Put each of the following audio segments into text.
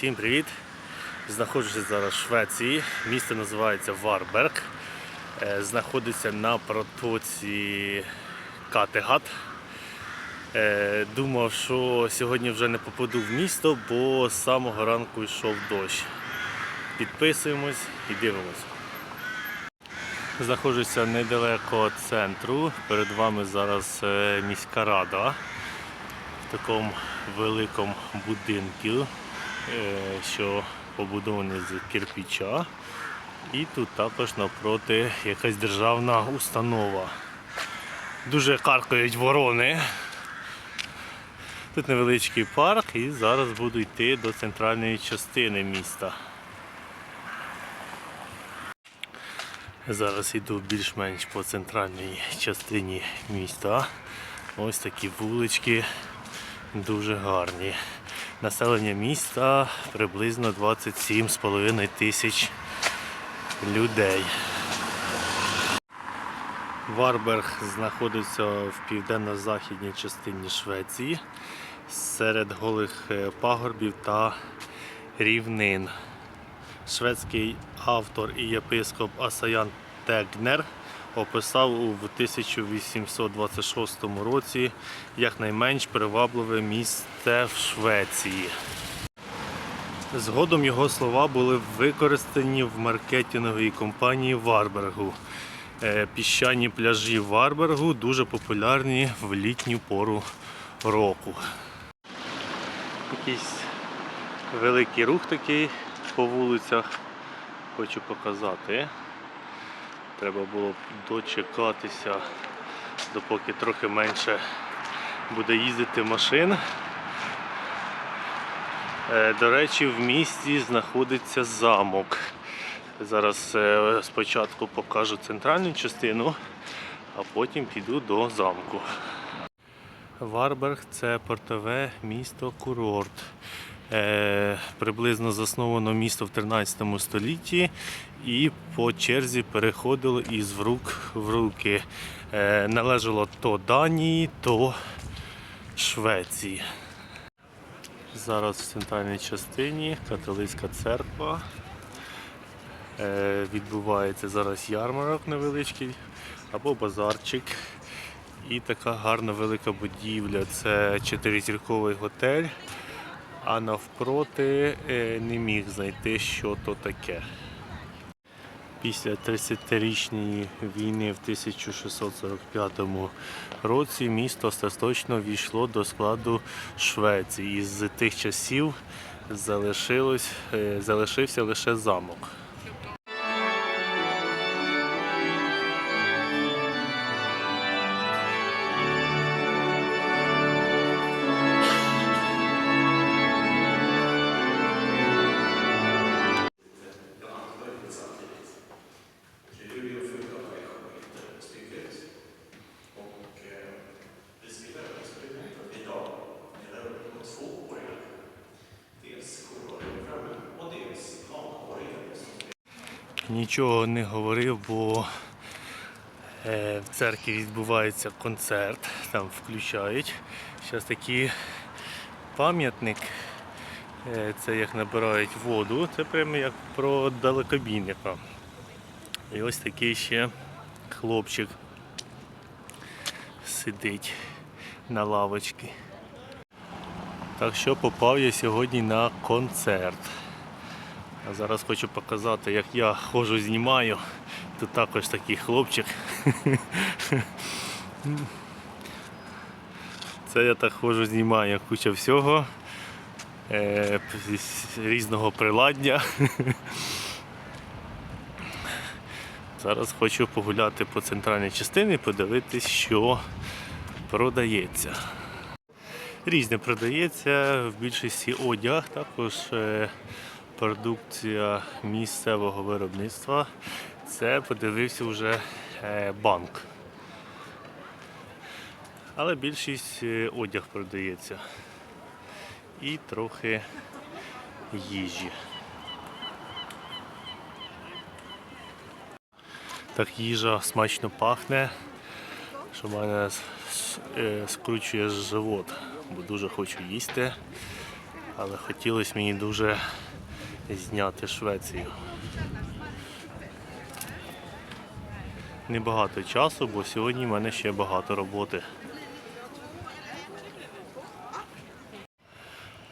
Всім привіт! Знаходжуся зараз в Швеції. Місто називається Варберг. Е, Знаходиться на протоці Категат. Е, Думав, що сьогодні вже не попаду в місто, бо з самого ранку йшов дощ. Підписуємось і дивимось. Знаходжуся недалеко центру. Перед вами зараз е, міська рада в такому великому будинку, що побудований з кирпича. І тут також навпроти якась державна установа. Дуже каркають ворони. Тут невеличкий парк і зараз буду йти до центральної частини міста. Зараз йду більш-менш по центральній частині міста. Ось такі вулички дуже гарні. Населення міста приблизно 27,5 тисяч людей. Варберг знаходиться в південно-західній частині Швеції серед голих е, пагорбів та рівнин. Шведський автор і єпископ Асаян Тегнер описав у 1826 році як найменш привабливе місце в Швеції. Згодом його слова були використані в маркетинговій компанії Варбергу. Е, Піщані пляжі Варбергу дуже популярні в літню пору року. Якийсь великий рух такий по вулицях. Хочу показати. Треба було дочекатися, допоки трохи менше буде їздити машин. Е, До речі, в місті знаходиться замок. Зараз е, спочатку покажу центральну частину, а потім піду до замку. Варберг це портове місто курорт. Е, приблизно засновано місто в 13 столітті і по черзі переходило із рук в руки. Е, належало то Данії, то Швеції. Зараз в центральній частині католицька церква. Е, відбувається зараз ярмарок невеличкий або базарчик. І така гарна велика будівля. Це чотиризірковий готель. А навпроти е, не міг знайти, що то таке. Після 30-річної війни в 1645 році місто остаточно війшло до складу Швеції. І з тих часів залишилось, е, залишився лише замок. Нічого не говорив, бо е, в церкві відбувається концерт, там включають. Зараз такий пам'ятник. Е, Це як набирають воду, це прямо як про далекобійника. І ось такий ще хлопчик сидить на лавочці. Так що попав я сьогодні на концерт. А зараз хочу показати, як я ходжу, знімаю. Тут також такий хлопчик. Це я так ходжу, знімаю куча всього. е, Різного приладдя. Зараз хочу погуляти по центральній частині, подивитись, що продається. Різне продається, в більшості одяг, також е, продукція місцевого виробництва. Це подивився вже е, банк. Але більшість е, одяг продається. І трохи їжі. Так їжа смачно пахне, що в мене е, скручує живот, бо дуже хочу їсти. Але хотілося мені дуже зняти Швецію. Небагато часу, бо сьогодні в мене ще багато роботи.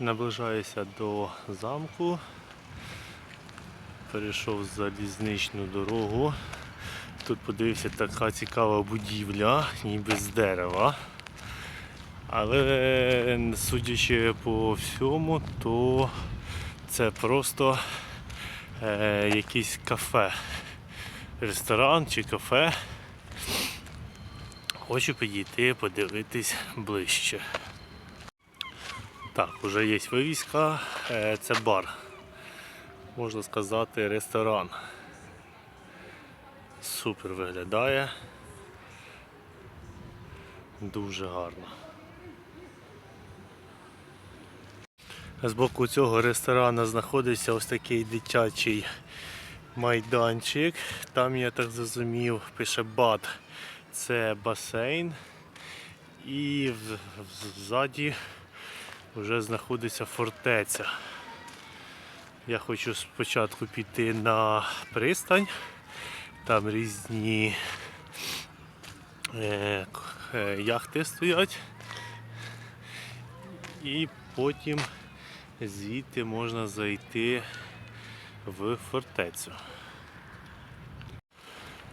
Наближаюся до замку. Перейшов залізничну дорогу. Тут подивився така цікава будівля, ніби з дерева. Але судячи по всьому, то це просто е, якийсь кафе, ресторан чи кафе. Хочу підійти, подивитись ближче. Так, вже є вивіска, е, це бар. Можна сказати, ресторан. Супер виглядає. Дуже гарно. З боку цього ресторану знаходиться ось такий дитячий майданчик. Там, я так зрозумів, пише бад. Це басейн. І ззаді вже знаходиться фортеця. Я хочу спочатку піти на пристань. Там різні е, е, яхти стоять. І потім звідти можна зайти в фортецю.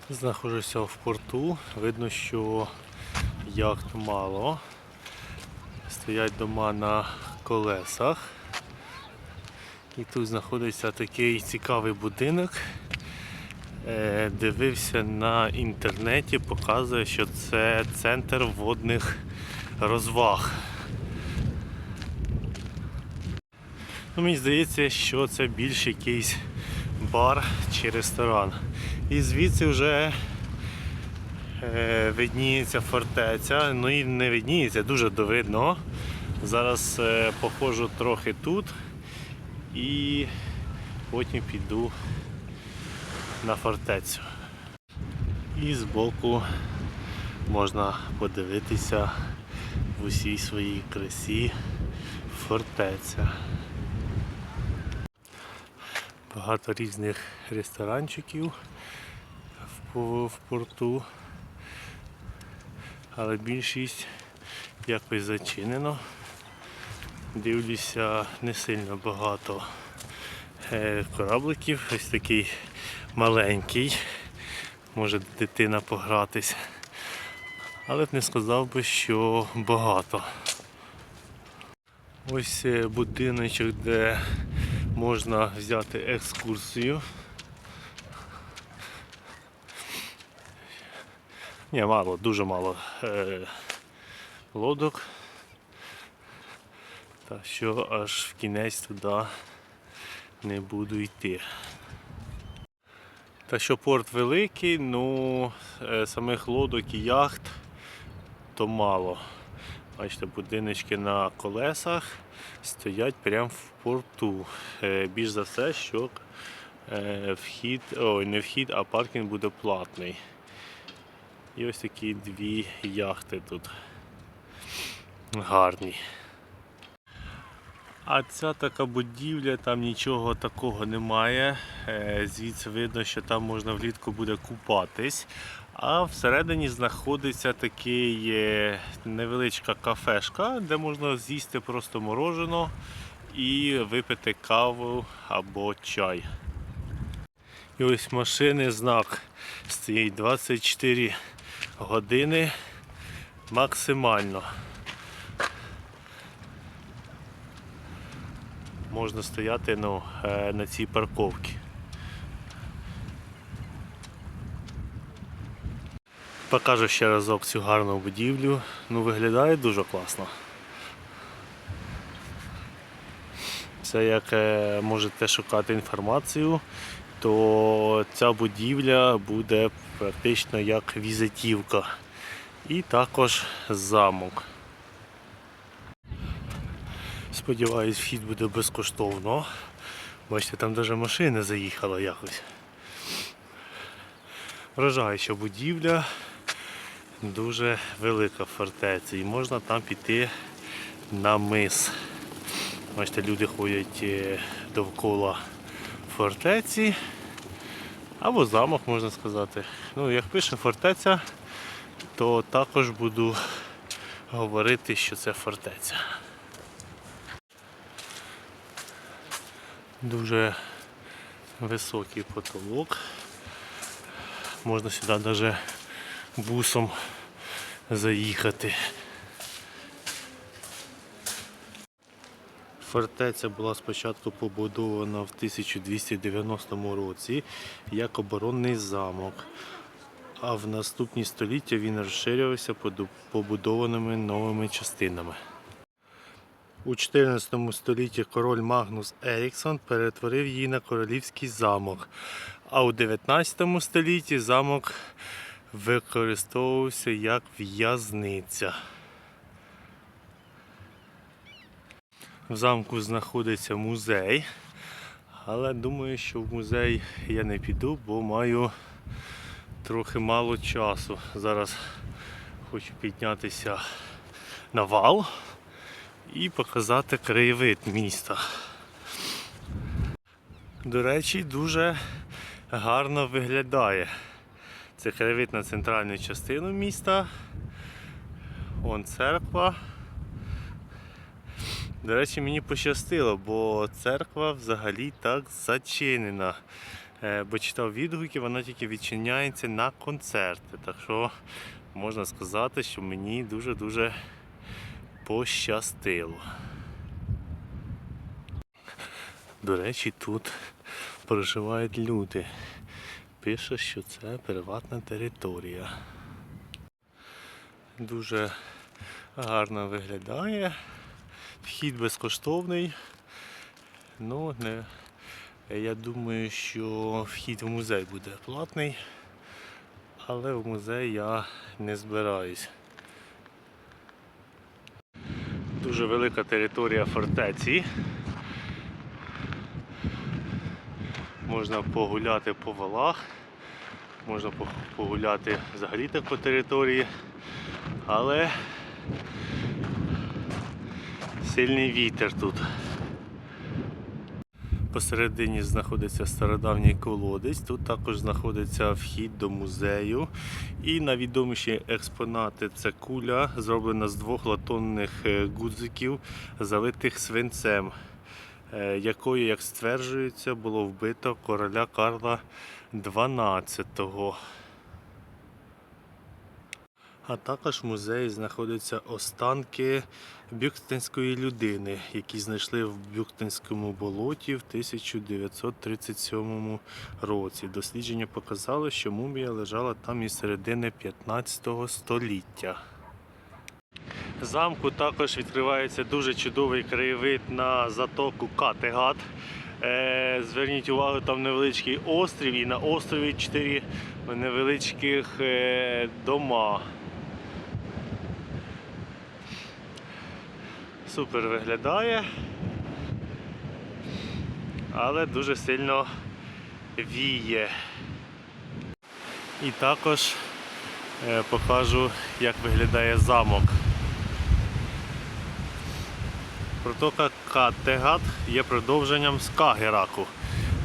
Знаходжуся в порту. Видно, що яхт мало. Стоять дома на колесах. І тут знаходиться такий цікавий будинок. Е, Дивився на інтернеті, показує, що це центр водних розваг. Ну, мені здається, що це більш якийсь бар чи ресторан. І звідси вже е, видніється фортеця. Ну і не видніється, дуже довидно. Зараз е, походжу трохи тут і потім піду на фортецю. І збоку можна подивитися в усій своїй красі фортеця. Багато різних ресторанчиків в, по- в порту, але більшість якось зачинено. Дивлюся не сильно багато е, корабликів, ось такий маленький, може дитина погратись. Але б не сказав би, що багато. Ось е, будиночок, де можна взяти екскурсію. Ні, мало, дуже мало е, лодок. Та що аж в кінець туди не буду йти. Та що порт великий, ну е, самих лодок і яхт то мало. Бачите, будиночки на колесах стоять прямо в порту. Е, Більш за все, що е, вхід, ой, не вхід, а паркінг буде платний. І ось такі дві яхти тут гарні. А ця така будівля, там нічого такого немає. Е, Звідси видно, що там можна влітку буде купатись. А всередині знаходиться такий е, невеличка кафешка, де можна з'їсти просто морожено і випити каву або чай. І ось машини знак стоїть 24 години максимально. Можна стояти ну, е, на цій парковці. Покажу ще разок цю гарну будівлю. Ну, виглядає дуже класно. Це як е, можете шукати інформацію, то ця будівля буде практично як візитівка. І також замок. Сподіваюсь, вхід буде безкоштовно. Бачите, там навіть машина заїхала якось. Вражаюча будівля, дуже велика фортеця і можна там піти на мис. Бачите, люди ходять е, довкола фортеці. Або замок, можна сказати. Ну, як пише фортеця, то також буду говорити, що це фортеця. Дуже високий потолок. Можна сюди навіть бусом заїхати. Фортеця була спочатку побудована в 1290 році як оборонний замок, а в наступні століття він розширювався побудованими новими частинами. У 14 столітті король Магнус Еріксон перетворив її на королівський замок, а у 19 столітті замок використовувався як в'язниця. В замку знаходиться музей, але думаю, що в музей я не піду, бо маю трохи мало часу. Зараз хочу піднятися на вал і показати краєвид міста. До речі, дуже гарно виглядає. Це краєвид на центральну частину міста. Вон церква. До речі, мені пощастило, бо церква взагалі так зачинена. Е, Бо читав відгуки, вона тільки відчиняється на концерти. Так що можна сказати, що мені дуже-дуже пощастило. До речі, тут проживають люди. Пише, що це приватна територія. Дуже гарно виглядає. Вхід безкоштовний. Ну, не, я думаю, що вхід в музей буде платний, але в музей я не збираюсь. Дуже велика територія фортеці. Можна погуляти по валах, можна погуляти взагалі так по території, але сильний вітер тут. Посередині знаходиться стародавній колодець, тут також знаходиться вхід до музею. І найвідоміші експонати це куля, зроблена з двох латонних е, гудзиків, залитих свинцем, якою, як стверджується, було вбито короля Карла XII. А також в музеї знаходяться останки бюктенської людини, які знайшли в Бюктенському болоті в 1937 році. Дослідження показало, що мумія лежала там із середини 15 століття. Замку також відкривається дуже чудовий краєвид на затоку Категат. Е, Зверніть увагу, там невеличкий острів, і на острові чотири невеличких е, дома. Супер виглядає, але дуже сильно віє. І також е, покажу, як виглядає замок. Протока Каттегат є продовженням Скагераку.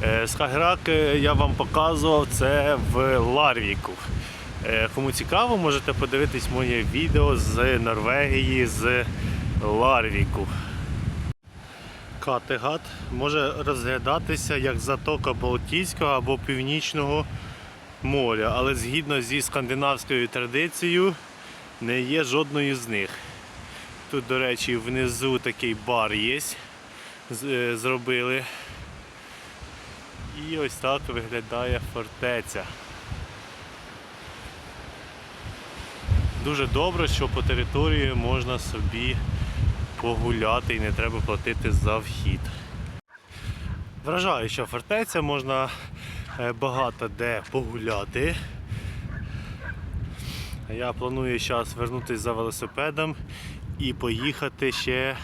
Е, Скагерак е, я вам показував це в Ларвіку. Е, Кому цікаво, можете подивитись моє відео з Норвегії, з Ларвіку. Категат може розглядатися як затока Балтійського або Північного моря, але згідно зі скандинавською традицією не є жодною з них. Тут, до речі, внизу такий бар є. е, Зробили. І ось так виглядає фортеця. Дуже добре, що по території можна собі погуляти і не треба платити за вхід. Вражаюча фортеця, можна е, багато де погуляти. Я планую зараз вернутися за велосипедом і поїхати ще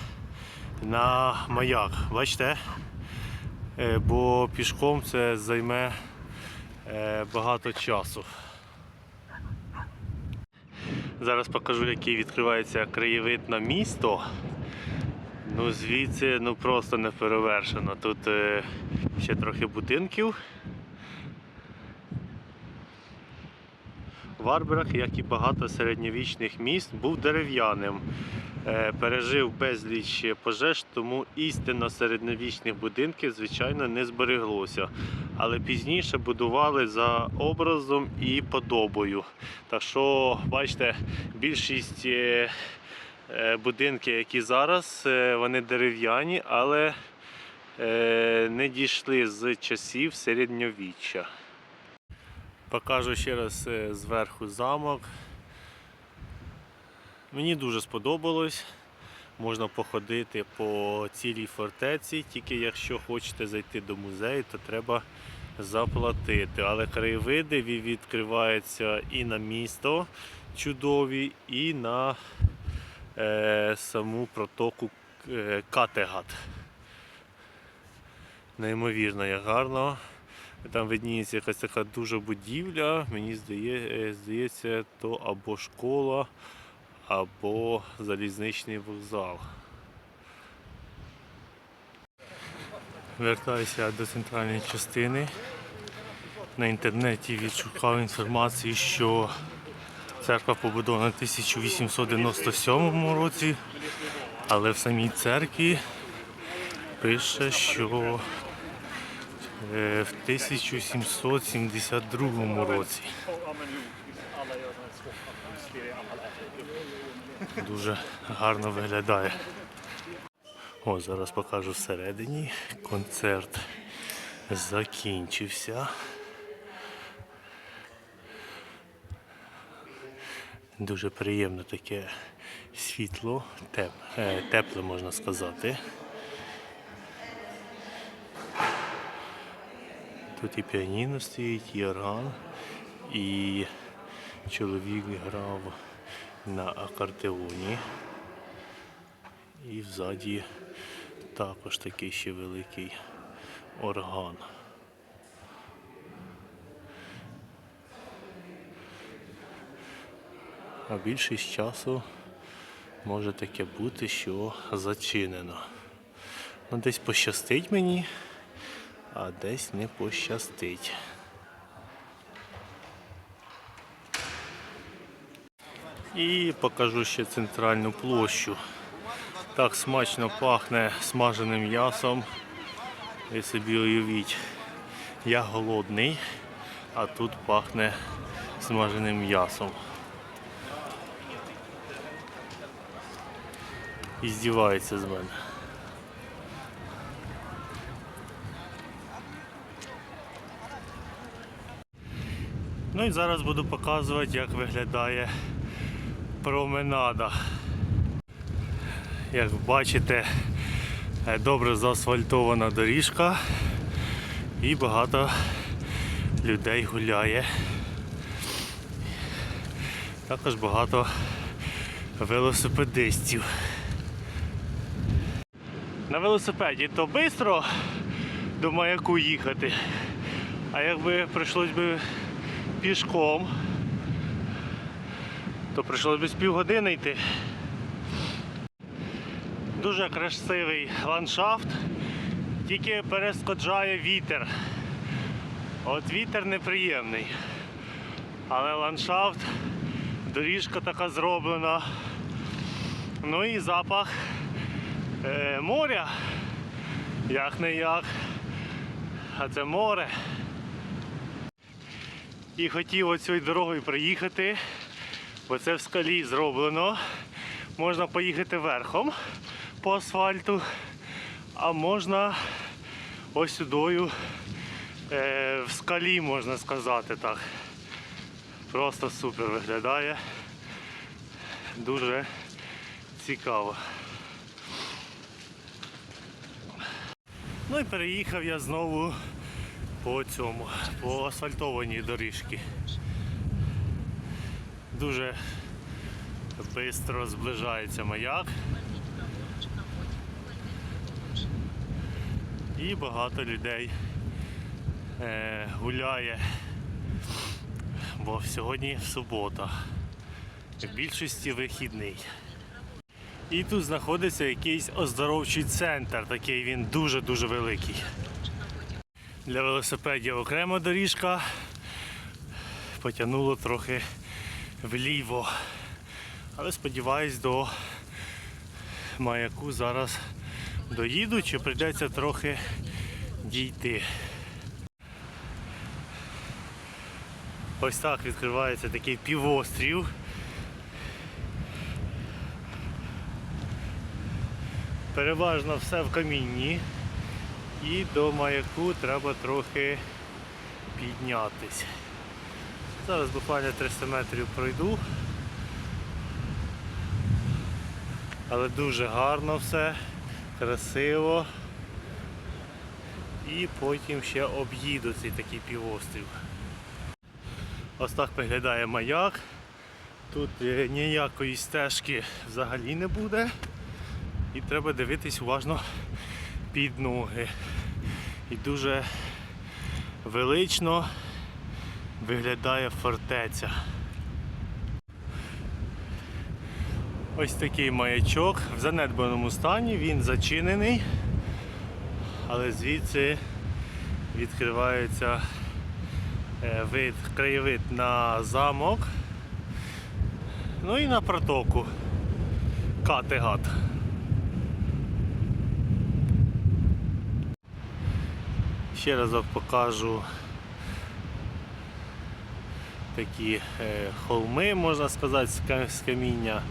на маяк. Бачите? Е, Бо пішком це займе е, багато часу. Зараз покажу, який відкривається краєвид на місто. Ну звідси ну просто не перевершено. Тут е, ще трохи будинків. Варбрах, як і багато середньовічних міст, був дерев'яним. Е, Пережив безліч пожеж, тому істинно середньовічних будинків, звичайно, не збереглося. Але пізніше будували за образом і подобою. Так що, бачите, більшість е, е, будинків, які зараз, вони дерев'яні, але не дійшли з часів середньовіччя. Покажу ще раз е, зверху замок. Мені дуже сподобалось. Можна походити по цілій фортеці, тільки якщо хочете зайти до музею, то треба заплатити. Але краєвиди ві- відкриваються і на місто чудові, і на е, саму протоку е, Категат. Неймовірно, як гарно. Там видніється якась така дуже будівля. Мені е, здається, то або школа, або залізничний вокзал. Вертаюся до центральної частини. На інтернеті відшукав інформацію, що церква побудована в 1897 році, але в самій церкві пише, що в 1772 році. Дуже гарно виглядає. О, зараз покажу всередині. Концерт закінчився. Дуже приємне таке світло, е, тепле можна сказати. Тут і піаніно стоїть, і орган, і чоловік грав на акордеоні. І взаді також такий ще великий орган. А більшість часу може таке бути, що зачинено. Ну, десь пощастить мені, а десь не пощастить. І покажу ще центральну площу. Так смачно пахне смаженим м'ясом. Ви собі уявіть, я голодний, а тут пахне смаженим м'ясом. І здівається з мене. Ну і зараз буду показувати, як виглядає променада. Як бачите, е, добре заасфальтована доріжка і багато людей гуляє. Також багато велосипедистів. На велосипеді то швидко до маяку їхати, а якби прийшлось би пішком, то прийшлось би з півгодини йти. Дуже красивий ландшафт, тільки перешкоджає вітер. От вітер неприємний. Але ландшафт, доріжка така зроблена. Ну і запах е, моря. Як не як. А це море. І хотів оцією дорогою приїхати, бо це в скалі зроблено. Можна поїхати верхом по асфальту, а можна ось сюдою е, в скалі, можна сказати так. Просто супер виглядає. Дуже цікаво. Ну і переїхав я знову по цьому, по асфальтованій доріжці. Дуже швидко зближається маяк. І багато людей е, гуляє, бо сьогодні субота. В більшості вихідний. І тут знаходиться якийсь оздоровчий центр, такий він дуже-дуже великий. Для велосипедів окрема доріжка. Потягнуло трохи вліво. Але сподіваюсь, до маяку зараз доїду, чи прийдеться трохи дійти. Ось так відкривається такий півострів. Переважно все в камінні. І до маяку треба трохи піднятись. Зараз буквально 300 метрів пройду. Але дуже гарно все, красиво. І потім ще об'їду цей такий півострів. Ось так виглядає маяк. Тут е, ніякої стежки взагалі не буде. І треба дивитись уважно під ноги. І дуже велично виглядає фортеця. Ось такий маячок в занедбаному стані, він зачинений, але звідси відкривається е, вид, краєвид на замок, ну і на протоку Категат. Ще разок покажу такі е, холми, можна сказати, з каміння.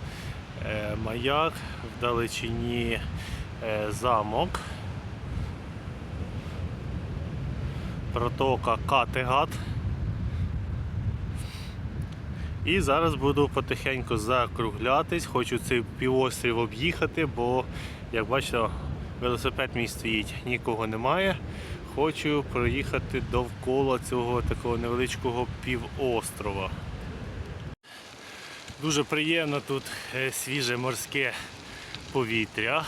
Е, Маяк, в далечині замок. Протока Категат. І зараз буду потихеньку закруглятись, хочу цей півострів об'їхати, бо, як бачите, велосипед мій стоїть, нікого немає. Хочу проїхати довкола цього такого невеличкого півострова. Дуже приємно тут е, свіже морське повітря.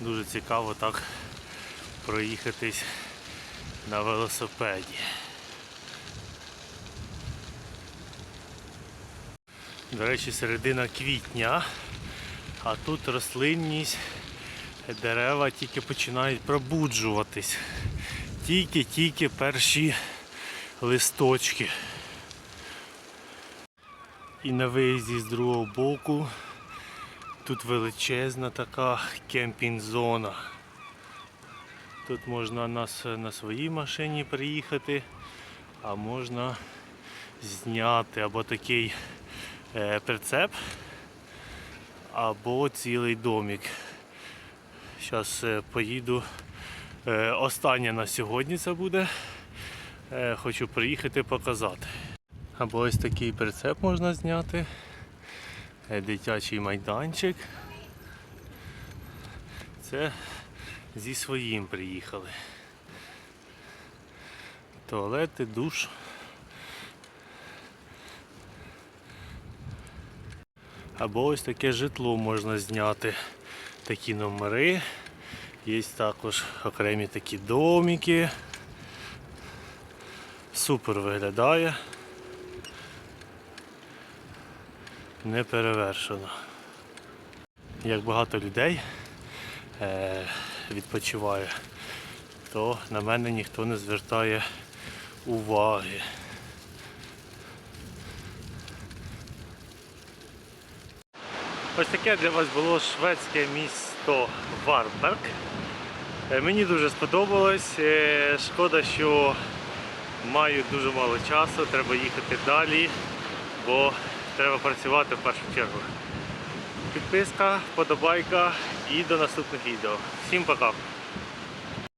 Дуже цікаво так проїхатись на велосипеді. До речі, середина квітня, а тут рослинність, дерева тільки починають пробуджуватись. Тільки-тільки перші листочки. І на виїзді з другого боку тут величезна така кемпінг-зона. Тут можна на, на своїй машині приїхати, а можна зняти або такий е, прицеп, або цілий домик. Зараз поїду. Е, останнє на сьогодні це буде. Е, хочу приїхати показати. Або ось такий прицеп можна зняти. Е, Дитячий майданчик. Це зі своїм приїхали. Туалети, душ. Або ось таке житло можна зняти. Такі номери. Є також окремі такі домики. Супер виглядає. Не перевершено. Як багато людей е, відпочиває, то на мене ніхто не звертає уваги. Ось таке для вас було шведське місто Варберг. Мені дуже сподобалось. Е, Шкода, що маю дуже мало часу, треба їхати далі, бо треба працювати в першу чергу. Підписка, вподобайка і до наступних відео. Всім пока!